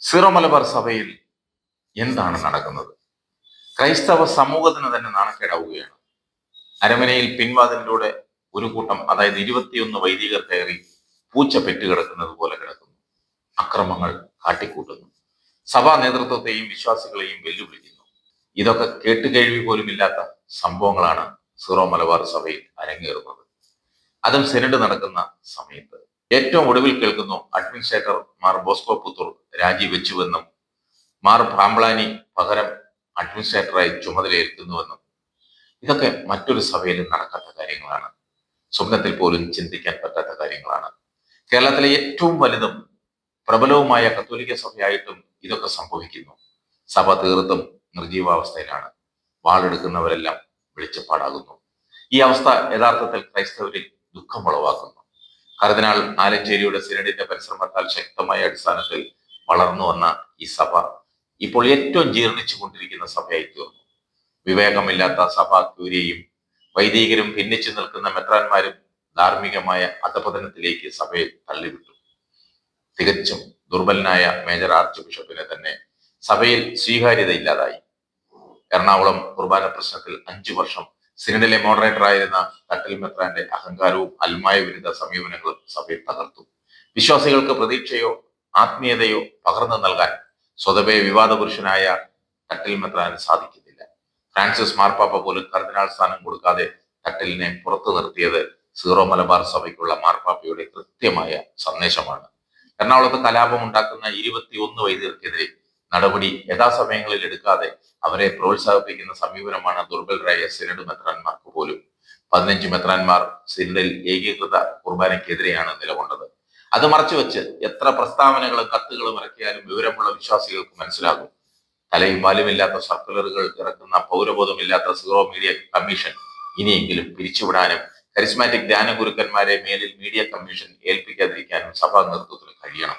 Zero Malabar സഭയിൽ എന്താണ് നടക്കുന്നത്? ക്രൈസ്തവ സമൂഹത്തിന് തന്നെ നാണക്കേടാവുകയാണ്. അരമനയിൽ പിൻവാതിലിലൂടെ ഒരു കൂട്ടം അതായത് ഇരുപത്തിയൊന്ന് വൈദികർ കയറി പൂച്ച പെറ്റുകിടക്കുന്നത് പോലെ കിടക്കുന്നു. അക്രമങ്ങൾ കാട്ടിക്കൂട്ടുന്നു. സഭാ നേതൃത്വത്തെയും വിശ്വാസികളെയും വെല്ലുവിളിക്കുന്നു. ഇതൊക്കെ കേട്ടുകേഴ്വി പോലുമില്ലാത്ത സംഭവങ്ങളാണ് സീറോ മലബാർ സഭയിൽ അരങ്ങേറുന്നത്. അതും സെനഡ് നടക്കുന്ന സമയത്ത് ഏറ്റവും ഒടുവിൽ കേൾക്കുന്നു അഡ്മിനിസ്ട്രേറ്റർ മാർ ബോസ്കോ പുത്തൂർ രാജിവെച്ചുവെന്നും മാർ പ്രാംബ്ലാനി പകരം അഡ്മിനിസ്ട്രേറ്ററായി ചുമതലയേൽക്കുന്നുവെന്നും. ഇതൊക്കെ മറ്റൊരു സഭയിലും നടക്കാത്ത കാര്യങ്ങളാണ്. സ്വപ്നത്തിൽ പോലും ചിന്തിക്കാൻ പറ്റാത്ത കാര്യങ്ങളാണ്. കേരളത്തിലെ ഏറ്റവും വലുതും പ്രബലവുമായ കത്തോലിക്ക സഭയായിട്ടും ഇതൊക്കെ സംഭവിക്കുന്നു. സഭ തീർത്തും നിർജീവാവസ്ഥയിലാണ് വാളെടുക്കുന്നവരെല്ലാം വെളിച്ചപ്പാടാകുന്നു. ഈ അവസ്ഥ യഥാർത്ഥത്തിൽ ക്രൈസ്തവരിൽ ദുഃഖം ഉളവാക്കുന്നു. കർദിനാൾ ആലഞ്ചേരിയുടെ സിനഡിന്റെ പരിശ്രമത്താൽ ശക്തമായ അടിസ്ഥാനത്തിൽ വളർന്നു വന്ന ഈ സഭ ഇപ്പോൾ ഏറ്റവും ജീർണിച്ചു കൊണ്ടിരിക്കുന്ന സഭയായി തീർന്നു. വിവേകമില്ലാത്ത സഭാ ക്യൂരിയും വൈദികരും ഭിന്നിച്ചു നിൽക്കുന്ന മെത്രാന്മാരും ധാർമ്മികമായ അധപതനത്തിലേക്ക് സഭയെ തള്ളിവിട്ടു. തികച്ചും ദുർബലനായ മേജർ ആർച്ച് ബിഷപ്പിനെ തന്നെ സഭയിൽ സ്വീകാര്യത ഇല്ലാതായി എറണാകുളം കുർബാന പ്രശ്നത്തിൽ അഞ്ചു വർഷം സിനഡിലെ മോഡറേറ്ററായിരുന്ന തട്ടൽ മെത്രാന്റെ അഹങ്കാരവും അൽമായ വിരുദ്ധ സമീപനങ്ങളും സഭയിൽ തകർത്തു. വിശ്വാസികൾക്ക് പ്രതീക്ഷയോ ആത്മീയതയോ പകർന്നു നൽകാൻ സ്വതവേ വിവാദ പുരുഷനായ തട്ടൽ മെത്രാന് സാധിക്കുന്നില്ല. ഫ്രാൻസിസ് മാർപ്പാപ്പ പോലും കർദിനാൾ സ്ഥാനം കൊടുക്കാതെ തട്ടലിനെ പുറത്തു നിർത്തിയത് സീറോ മലബാർ സഭയ്ക്കുള്ള മാർപ്പാപ്പയുടെ കൃത്യമായ സന്ദേശമാണ്. എറണാകുളത്ത് കലാപം ഉണ്ടാക്കുന്ന ഇരുപത്തിയൊന്ന് വൈദ്യർക്കെതിരെ നടപടി യഥാസമയങ്ങളിൽ എടുക്കാതെ അവരെ പ്രോത്സാഹിപ്പിക്കുന്ന സമീപനമാണ് ദുർബലരായ സിനഡ് മെത്രാന്മാർക്ക് പോലും. പതിനഞ്ച് മെത്രാന്മാർ സിനഡിൽ ഏകീകൃത കുർബാനയ്ക്കെതിരെയാണ് നിലകൊണ്ടത്. അത് മറച്ചുവെച്ച് എത്ര പ്രസ്താവനകളും കത്തുകളും ഇറക്കിയാലും വിവരമുള്ള വിശ്വാസികൾക്ക് മനസ്സിലാകും. തലയും വാലുമില്ലാത്ത സർക്കുലറുകൾ ഇറക്കുന്ന പൗരബോധമില്ലാത്ത സീറോ മീഡിയ കമ്മീഷൻ ഇനിയെങ്കിലും പിരിച്ചുവിടാനും കരിസ്മാറ്റിക് ധ്യാന ഗുരുക്കന്മാരെ മേലിൽ മീഡിയ കമ്മീഷൻ ഏൽപ്പിക്കാതിരിക്കാനും സഭാ നേതൃത്വത്തിന് കഴിയണം.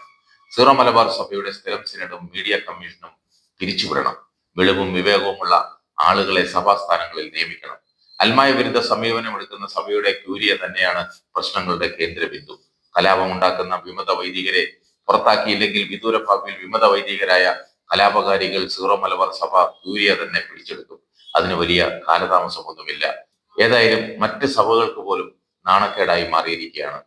സീറോ മലബാർ സഭയുടെ സ്ഥിരം സിനഡും മീഡിയ കമ്മീഷനും പിരിച്ചുവിടണം. വെളിവും വിവേകവുമുള്ള ആളുകളെ സഭാസ്ഥാനങ്ങളിൽ നിയമിക്കണം. അൽമായ വിരുദ്ധ സമീപനം എടുക്കുന്ന സഭയുടെ ക്യൂരിയ തന്നെയാണ് പ്രശ്നങ്ങളുടെ കേന്ദ്രബിന്ദു. കലാപമുണ്ടാക്കുന്ന വിമത വൈദികരെ പുറത്താക്കിയില്ലെങ്കിൽ വിദൂര ഭാവിയിൽ വിമത വൈദികരായ കലാപകാരികൾ സീറോ മലബാർ സഭ ക്യൂരിയ തന്നെ പിടിച്ചെടുക്കും. അതിന് വലിയ കാലതാമസമൊന്നുമില്ല. ഏതായാലും മറ്റ് സഭകൾക്ക് പോലും നാണക്കേടായി മാറിയിരിക്കുകയാണ്.